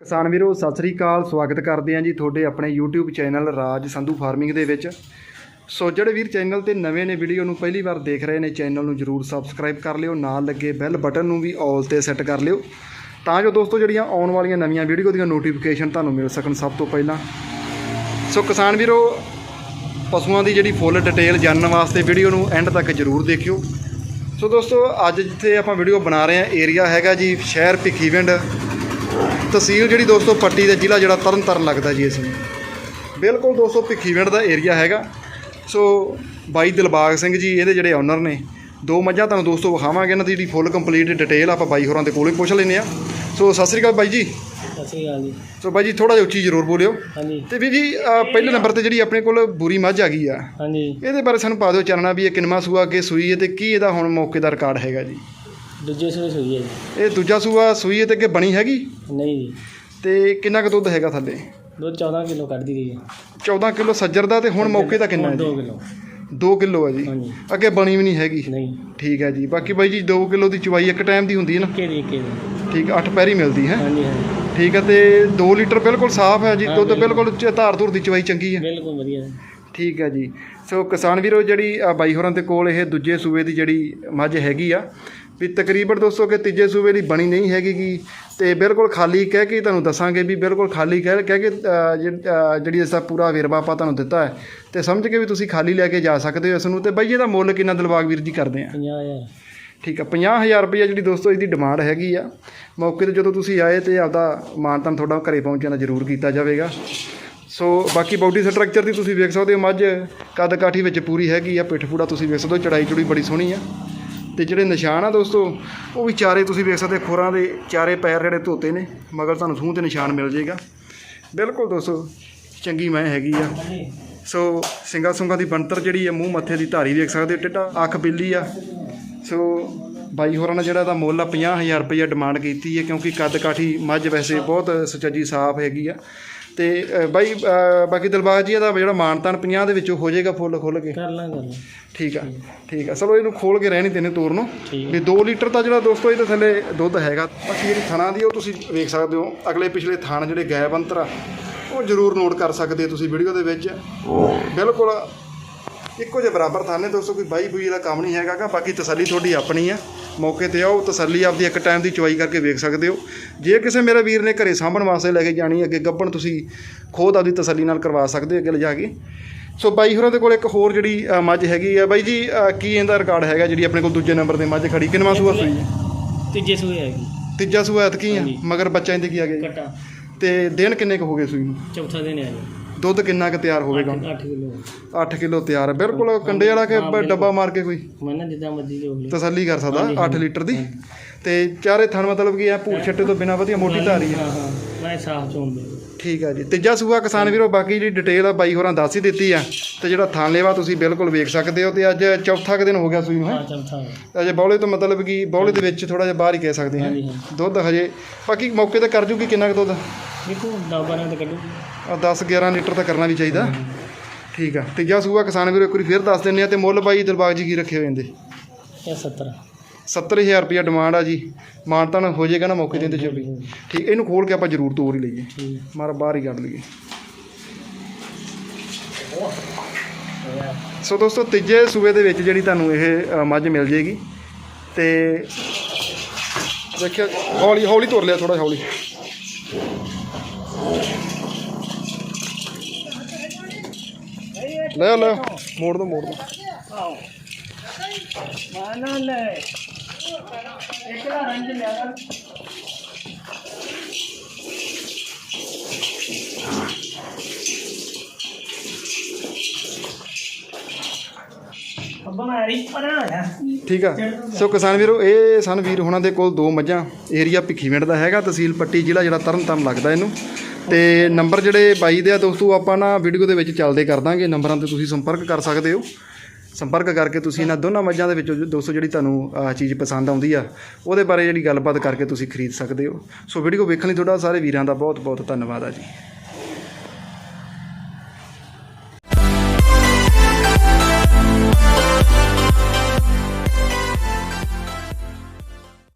ਕਿਸਾਨ ਵੀਰੋ, ਸਤਿ ਸ੍ਰੀ ਅਕਾਲ, ਸਵਾਗਤ ਕਰਦੇ ਹਾਂ ਜੀ ਤੁਹਾਡੇ ਆਪਣੇ YouTube channel Raj Sandhu farming ਦੇ ਵਿੱਚ। ਸੋ ਜਿਹੜੇ ਵੀਰ ਚੈਨਲ ਤੇ ਨਵੇਂ ਨੇ, ਵੀਡੀਓ ਨੂੰ ਪਹਿਲੀ ਵਾਰ ਦੇਖ ਰਹੇ ਨੇ, ਚੈਨਲ ਨੂੰ ਜਰੂਰ ਸਬਸਕ੍ਰਾਈਬ ਕਰ ਲਿਓ, ਨਾਲ ਲੱਗੇ ਬੈਲ ਬਟਨ ਨੂੰ ਵੀ ਆਲ ਤੇ ਸੈੱਟ ਕਰ ਲਿਓ। ਤਾਂ ਜੋ ਦੋਸਤੋ, ਜਿਹੜੀਆਂ ਆਉਣ ਵਾਲੀਆਂ ਨਵੀਆਂ ਵੀਡੀਓ ਦੀਆਂ ਨੋਟੀਫਿਕੇਸ਼ਨ ਤੁਹਾਨੂੰ ਮਿਲ ਸਕਣ ਸਭ ਤੋਂ ਪਹਿਲਾਂ। ਸੋ ਕਿਸਾਨ ਵੀਰੋ, ਪਸ਼ੂਆਂ ਦੀ ਜਿਹੜੀ ਫੁੱਲ ਡਿਟੇਲ ਜਾਣਨ ਵਾਸਤੇ ਵੀਡੀਓ ਨੂੰ ਐਂਡ ਤੱਕ ਜਰੂਰ ਦੇਖਿਓ। ਸੋ ਦੋਸਤੋ, ਅੱਜ ਜਿੱਥੇ ਆਪਾਂ ਵੀਡੀਓ ਬਣਾ ਰਹੇ ਹਾਂ ਏਰੀਆ ਹੈਗਾ ਜੀ ਸ਼ਹਿਰ ਭਿੱਖੀਵਿੰਡ। ਤਹਿਸੀਲ ਜਿਹੜੀ ਦੋਸਤੋ ਪੱਟੀ ਦਾ ਜ਼ਿਲ੍ਹਾ ਜਿਹੜਾ ਤਰਨਤਾਰਨ ਲੱਗਦਾ ਜੀ ਇਸ ਨੂੰ ਬਿਲਕੁਲ ਦੋਸਤੋ ਭਿੱਖੀਵਿੰਡ ਦਾ ਏਰੀਆ ਹੈਗਾ। ਸੋ ਬਾਈ ਦਿਲਬਾਗ ਸਿੰਘ ਜੀ ਇਹਦੇ ਜਿਹੜੇ ਓਨਰ ਨੇ ਦੋ ਮੱਝਾਂ ਤੁਹਾਨੂੰ ਦੋਸਤੋ ਵਿਖਾਵਾਂਗੇ ਇਹਨਾਂ ਦੀ ਜਿਹੜੀ ਫੁੱਲ ਕੰਪਲੀਟ ਡਿਟੇਲ ਆਪਾਂ ਬਾਈ ਹੋਰਾਂ ਦੇ ਕੋਲੋਂ ਹੀ ਪੁੱਛ ਲੈਂਦੇ ਆ ਸੋ ਸਤਿ ਸ੍ਰੀ ਅਕਾਲ ਬਾਈ ਜੀ। ਸਤਿ ਸ਼੍ਰੀ ਅਕਾਲ ਜੀ। ਸੋ ਬਾਈ ਜੀ ਥੋੜਾ ਜਿਹਾ ਉੱਚੀ ਜ਼ਰੂਰ ਬੋਲਿਓ। ਹਾਂਜੀ। ਤੇ ਵੀ ਜੀ ਪਹਿਲੇ ਨੰਬਰ ਤੇ ਜਿਹੜੀ ਆਪਣੇ ਕੋਲ ਬੂਰੀ ਮੱਝ ਆ ਗਈ ਆ। ਹਾਂਜੀ। ਇਹਦੇ ਬਾਰੇ ਸਾਨੂੰ ਪਾ ਦਿਓ ਚਾਨਣਾ ਵੀ ਇਹ ਕਿੰਨਵਾਂ ਸੂਆ ਅੱਗੇ ਸੂਈ ਹੈ ਤੇ ਕੀ ਇਹਦਾ ਹੁਣ ਮੌਕੇ ਦਾ ਰਿਕਾਰਡ ਹੈਗਾ ਜੀ। ਦੂਜੇ ਸੂਏ ਸੂਈ ਹੈ ਜੀ। ਇਹ ਦੂਜਾ ਸੂਆ ਸੂਈ ਹੈ ਤੇ ਅੱਗੇ ਬਣੀ ਹੈਗੀ? ਨਹੀਂ ਜੀ। ਤੇ ਕਿੰਨਾ ਕੁ ਦੁੱਧ ਹੈਗਾ ਥੱਲੇ? ਦੁੱਧ 14 ਕਿਲੋ ਕੱਢਦੀ ਗਈ ਹੈ। 14 ਕਿਲੋ ਸੱਜਰ ਦਾ ਤੇ ਹੁਣ ਮੌਕੇ ਦਾ ਕਿੰਨਾ ਹੈ 2 ਜੀ ਕਿਲੋ। 2 ਕਿਲੋ ਹੈ ਜੀ। ਹਾਂਜੀ। ਅੱਗੇ ਬਣੀ ਵੀ ਨਹੀਂ ਹੈਗੀ। ਨਹੀਂ। ਠੀਕ ਹੈ ਜੀ। ਬਾਕੀ ਬਾਈ ਜੀ 2 ਕਿਲੋ ਦੀ ਚਵਾਈ ਇੱਕ ਟਾਈਮ ਦੀ ਹੁੰਦੀ ਹੈ ਨਾ? ਕੇ ਦੀ ਕੇ ਦੀ ਠੀਕ 8 ਪੈਰੀ ਮਿਲਦੀ ਹੈ। ਹਾਂਜੀ ਹਾਂਜੀ। ਠੀਕ ਹੈ ਤੇ 2 ਲੀਟਰ ਬਿਲਕੁਲ ਸਾਫ਼ ਹੈ ਜੀ। ਦੁੱਧ ਬਿਲਕੁਲ। ਚ- ਧਾਰ ਧੁਰ ਦੀ ਚਵਾਈ ਚੰਗੀ ਹੈ। ਬਿਲਕੁਲ ਵਧੀਆ। ਠੀਕ ਹੈ ਜੀ। ਸੋ ਕਿਸਾਨ ਵੀਰੋ ਜਿਹੜੀ ਬਾਈ ਹੋਰਾਂ ਦੇ ਕੋਲ ਇਹ ਦੂਜੇ ਸੂਬੇ ਦੀ ਜਿਹੜੀ ਮੱਝ ਹੈਗੀ ਆ ਵੀ ਤਕਰੀਬਨ ਦੋਸਤੋ ਕਿ ਤੀਜੇ ਸੂਬੇ ਦੀ ਬਣੀ ਨਹੀਂ ਹੈਗੀ ਗੀ। ਤੇ ਬਿਲਕੁਲ ਖਾਲੀ ਕਹਿ ਕੇ ਤੁਹਾਨੂੰ ਦੱਸਾਂਗੇ ਵੀ ਬਿਲਕੁਲ ਖਾਲੀ ਕਹਿ ਕਹਿ ਕੇ ਜਿਹੜੀ ਇਸ ਦਾ ਪੂਰਾ ਵੇਰਵਾ ਆਪਾਂ ਤੁਹਾਨੂੰ ਦਿੱਤਾ ਹੈ। ਤੇ ਸਮਝ ਕੇ ਵੀ ਤੁਸੀਂ ਖਾਲੀ ਲੈ ਕੇ ਜਾ ਸਕਦੇ ਹੋ ਇਸ ਨੂੰ। ਤੇ ਬਾਈ ਇਹਦਾ ਮੁੱਲ ਕਿੰਨਾ ਦਿਲਬਾਗ ਵੀਰ ਜੀ ਕਰਦੇ ਆ? 50000 ਠੀਕ ਆ 50000 ਰੁਪਏ ਜਿਹੜੀ ਦੋਸਤੋ ਇਹਦੀ ਡਿਮਾਂਡ ਹੈਗੀ ਆ। ਮੌਕੇ ਤੇ ਜਦੋਂ ਤੁਸੀਂ ਆਏ ਤੇ ਆਪਦਾ ਮਾਨਤਨ ਤੁਹਾਡਾ ਘਰੇ ਪਹੁੰਚਣਾ ਜ਼ਰੂਰ ਕੀਤਾ ਜਾਵੇਗਾ। ਸੋ ਬਾਕੀ ਬਾਡੀ ਸਟਰਕਚਰ ਦੀ ਤੁਸੀਂ ਵੇਖ ਸਕਦੇ ਹੋ ਮੱਝ ਕੱਦ ਕਾਠੀ ਵਿੱਚ ਪੂਰੀ ਹੈਗੀ ਆ। ਪਿੱਠ ਪੂੜਾ ਤੁਸੀਂ ਵੇਖ ਸਕਦੇ ਹੋ ਚੜਾਈ ਚੁੜੀ ਬੜੀ ਸੋਹਣੀ ਆ। ਤੇ ਜਿਹੜੇ ਨਿਸ਼ਾਨ ਆ ਦੋਸਤੋ, ਉਹ ਵੀ ਚਾਰੇ ਤੁਸੀਂ ਵੇਖ ਸਕਦੇ, ਖੁਰਾਂ ਦੇ ਚਾਰੇ ਪੈਰ ਜਿਹੜੇ ਧੋਤੇ ਨੇ, ਮਗਰ ਤੁਹਾਨੂੰ ਸੂਹ ਤੇ ਨਿਸ਼ਾਨ ਮਿਲ ਜਾਏਗਾ। ਬਿਲਕੁਲ ਦੋਸਤੋ, ਚੰਗੀ ਮੈਂ ਹੈਗੀ ਆ। ਸੋ ਸਿੰਗਾ ਸੁੰਗਾ ਦੀ ਬਣਤਰ ਜਿਹੜੀ ਆ, ਮੂੰਹ ਮੱਥੇ ਦੀ ਧਾਰੀ ਵੇਖ ਸਕਦੇ ਹੋ ਟਿੱਡਾ ਅੱਖ ਬਿੱਲੀ ਆ। ਸੋ ਬਾਈ ਹੋਰਾਂ ਨੇ ਜਿਹੜਾ ਇਹਦਾ ਮੁੱਲ ਆ 50000 ਰੁਪਏ ਡਿਮਾਂਡ ਕੀਤੀ ਹੈ ਕਿਉਂਕਿ ਕੱਦ ਕਾਠੀ ਮੱਝ ਵੈਸੇ ਬਹੁਤ ਸੁਚੱਜੀ, ਸਾਫ਼ ਹੈਗੀ ਆ। ਤੇ ਬਾਈ ਬਾਕੀ ਦਿਲਬਾਗ ਜੀ ਇਹਦਾ ਜਿਹੜਾ ਮਾਨਤਾਨ 50 ਦੇ ਵਿੱਚੋਂ ਹੋ ਜਾਏਗਾ ਫੁੱਲ ਖੁੱਲ ਕੇ? ਕਰ ਲਾਂ ਕਰ ਲਾਂ ਠੀਕ ਆ ਠੀਕ। ਆ। ਚਲੋ ਇਹਨੂੰ ਖੋਲ ਕੇ ਰਹਿਣੀ ਤੈਨੂੰ ਤੋਰ ਨੂੰ। ਵੀ 2 ਲੀਟਰ ਦਾ ਜਿਹੜਾ ਦੋਸਤੋ ਇਹਦੇ ਥੱਲੇ ਦੁੱਧ ਹੈਗਾ ਬਾਕੀ ਜਿਹੜੀ ਥਣਾ ਦੀ ਉਹ ਤੁਸੀਂ ਵੇਖ ਸਕਦੇ ਹੋ। ਅਗਲੇ ਪਿਛਲੇ ਥਣ ਜਿਹੜੇ ਗੈਪ ਅੰਤਰ ਆ ਉਹ ਜ਼ਰੂਰ ਨੋਟ ਕਰ ਸਕਦੇ ਤੁਸੀਂ ਵੀਡੀਓ ਦੇ ਵਿੱਚ। ਬਿਲਕੁਲ ਇੱਕੋ ਜਿਹੇ ਬਰਾਬਰ ਥਾਨੇ ਦੋਸਤੋ ਕੋਈ ਬਾਈ ਬੂਈ ਦਾ ਕੰਮ ਨਹੀਂ ਹੈਗਾ ਗਾ ਬਾਕੀ ਤਸੱਲੀ ਤੁਹਾਡੀ ਆਪਣੀ ਆ। ਮੌਕੇ ਤੇ ਆਓ ਤਸੱਲੀ ਆਪਦੀ ਇੱਕ ਟਾਈਮ ਦੀ ਚੁਆਈ ਕਰਕੇ ਵੇਖ ਸਕਦੇ ਹੋ। ਜੇ ਕਿਸੇ ਮੇਰੇ ਵੀਰ ਨੇ ਘਰੇ ਸਾਂਭਣ ਵਾਸਤੇ ਲੈ ਕੇ ਜਾਣੀ ਅੱਗੇ ਗੱਬਣ ਤੁਸੀਂ ਖੁਦ ਆਪਦੀ ਤਸੱਲੀ ਨਾਲ ਕਰਵਾ ਸਕਦੇ ਹੋ ਅੱਗੇ ਲਿਜਾ ਕੇ। ਸੋ ਬਾਈ ਹੋਰਾਂ ਦੇ ਕੋਲ ਇੱਕ ਹੋਰ ਜਿਹੜੀ ਮੱਝ ਹੈਗੀ ਆ। ਬਾਈ ਜੀ ਕੀ ਇਹਦਾ ਰਿਕਾਰਡ ਹੈਗਾ ਜਿਹੜੀ ਆਪਣੇ ਕੋਲ ਦੂਜੇ ਨੰਬਰ ਤੇ ਮੱਝ ਖੜੀ? ਕਿੰਨਵਾਂ ਸੂਆ ਸੂਈ ਹੈ? ਤੀਜੇ ਸੂਏ ਹੈਗੀ। ਤੀਜਾ ਸੂਆ ਐਤਕੀ ਆ। ਮਗਰ ਬੱਚਾ ਇਹਦੇ ਕੀ ਆ ਗਿਆ? ਕਟਾ। ਤੇ ਦਿਨ ਕਿੰਨੇ ਕੁ ਹੋ ਗਏ ਸੂਈ ਨੂੰ? ਚੌਥਾ ਦਿਨ ਹੈ ਜੀ। ਦੁੱਧ ਕਿੰਨਾ ਕੁ ਤਿਆਰ ਹੋਵੇਗਾ? 8 ਕਿਲੋ। 8 ਕਿਲੋ ਤਿਆਰ ਹੈ ਬਿਲਕੁਲ ਕੰਡੇ ਵਾਲਾ ਕਿ ਡੱਬਾ ਮਾਰ ਕੇ ਕੋਈ? ਮੈਂ ਨਾ ਜਿੱਦਾਂ ਮਰਜ਼ੀ ਹੋਲੇ ਤਸੱਲੀ ਕਰ ਸਕਦਾ 8 ਲੀਟਰ ਦੀ। ਤੇ ਚਾਰੇ ਥਣ ਮਤਲਬ ਕੀ ਆ ਭੂਰ ਛੱਟੇ ਤੋਂ ਬਿਨਾ ਵਧੀਆ ਮੋਟੀ ਧਾਰੀ ਹਾਂ ਹਾਂ। ਮੈਂ ਸਾਫ਼ ਚੋਣ ਦੇ। ਠੀਕ ਆ ਜੀ। ਤੀਜਾ ਸੂਆ ਕਿਸਾਨ ਵੀਰੋ ਬਾਕੀ ਜਿਹੜੀ ਡਿਟੇਲ ਆ ਬਾਈ ਹੋਰਾਂ ਦੱਸ ਹੀ ਦਿੱਤੀ ਆ। ਤੇ ਜਿਹੜਾ ਥਣ ਲੇਵਾ ਤੁਸੀਂ ਬਿਲਕੁਲ ਵੇਖ ਸਕਦੇ ਹੋ। ਤੇ ਅੱਜ ਚੌਥਾ ਕੁ ਦਿਨ ਹੋ ਗਿਆ ਸੂਈ ਨੂੰ ਹੈ? ਹਾਂ ਚੌਥਾ। ਹੈ। ਅਜੇ ਬੌਲੇ ਤੋਂ ਮਤਲਬ ਕਿ ਬੌਲੇ ਦੇ ਵਿੱਚ ਥੋੜਾ ਜਿਹਾ ਬਾਹਰ ਹੀ ਕਹਿ ਸਕਦੇ ਹਾਂ। ਹਾਂ। ਦੁੱਧ ਹਜੇ ਬਾਕੀ ਮੌਕੇ ਤੇ ਕਰ ਜੂਗੀ ਕਿੰਨਾ ਕੁ ਦੁੱਧ? ਦੇਖੋ 10 12 ਤੇ ਕੱਢੋ। ਆ 10 11 ਲੀਟਰ ਤਾਂ ਕਰਨਾ ਵੀ ਚਾਹੀਦਾ। ਠੀਕ ਆ। ਤੀਜਾ ਸੂਆ ਕਿਸਾਨ ਵੀਰੋ ਇੱਕ ਵਾਰੀ ਫੇਰ ਦੱਸ ਦਿੰਨੇ ਆ ਤੇ ਮੁੱਲ ਬਾਈ ਦਿਲਬਾਗ ਜੀ ਕੀ ਰੱਖੇ ਹੋਏ ਇਹਦੇ ਇਹ 70 70000 ਰੁਪਇਆ ਡਿਮਾਂਡ ਆ ਜੀ। ਮਾਨਤਾਨ ਹੋ ਜਾਏਗਾ ਨਾ ਮੌਕੇ ਤੇ ਇਹਦੇ ਚ ਵੀ ਠੀਕ ਇਹਨੂੰ ਖੋਲ ਕੇ ਆਪਾਂ ਜ਼ਰੂਰ ਤੋਰ ਹੀ ਲਈਏ। ਮਾਰਾ ਬਾਹਰ ਹੀ ਕੱਢ ਲਈਏ। ਸੋ ਦੋਸਤੋ ਤੀਜੇ ਸੂਬੇ ਦੇ ਵਿੱਚ ਜਿਹੜੀ ਤੁਹਾਨੂੰ ਇਹ ਮੱਝ ਮਿਲ ਜੇਗੀ ਤੇ ਦੇਖਿਓ ਹੌਲੀ ਹੌਲੀ ਤੋਰ ਲਿਆ ਥੋੜਾ ਹੌਲੀ। ਲੈ ਲੈ। ਮੋੜ ਦੋ ਮੋੜ ਦੋ। ਮਾਨਾ ਲੈ ਇੱਕ ਲਿਆ ਕਰ ਠੀਕ ਆ। ਸੋ ਕਿਸਾਨ ਵੀਰੋ ਇਹ ਸਨ ਵੀਰ ਹੁਣਾਂ ਦੇ ਕੋਲ ਦੋ ਮੱਝਾਂ। ਏਰੀਆ ਭਿੱਖੀਵਿੰਡ ਦਾ ਹੈਗਾ ਤਹਿਸੀਲ ਪੱਟੀ ਜ਼ਿਲ੍ਹਾ ਜਿਹੜਾ ਤਰਨਤਾਰਨ ਲੱਗਦਾ ਇਹਨੂੰ। ਤੇ ਨੰਬਰ ਜਿਹੜੇ ਬਾਈ ਦੇ ਆ ਦੋਸਤੋ ਆਪਾਂ ਨਾ ਵੀਡੀਓ ਦੇ ਵਿੱਚ ਚੱਲਦੇ ਕਰ ਦਾਂਗੇ। ਨੰਬਰਾਂ ਤੇ ਤੁਸੀਂ ਸੰਪਰਕ ਕਰ ਸਕਦੇ ਹੋ। ਸੰਪਰਕ ਕਰਕੇ ਤੁਸੀਂ ਇਹਨਾਂ ਦੋਨਾਂ ਮੱਝਾਂ ਦੇ ਵਿੱਚੋਂ ਦੋਸਤੋ ਜਿਹੜੀ ਤੁਹਾਨੂੰ ਚੀਜ਼ ਪਸੰਦ ਆਉਂਦੀ ਆ, ਉਹਦੇ ਬਾਰੇ ਜਿਹੜੀ ਗੱਲਬਾਤ ਕਰਕੇ ਤੁਸੀਂ ਖਰੀਦ ਸਕਦੇ ਹੋ। ਸੋ ਵੀਡੀਓ ਵੇਖਣ ਲਈ ਤੁਹਾਡਾ ਸਾਰੇ ਵੀਰਾਂ ਦਾ ਬਹੁਤ ਬਹੁਤ ਧੰਨਵਾਦ ਆ ਜੀ।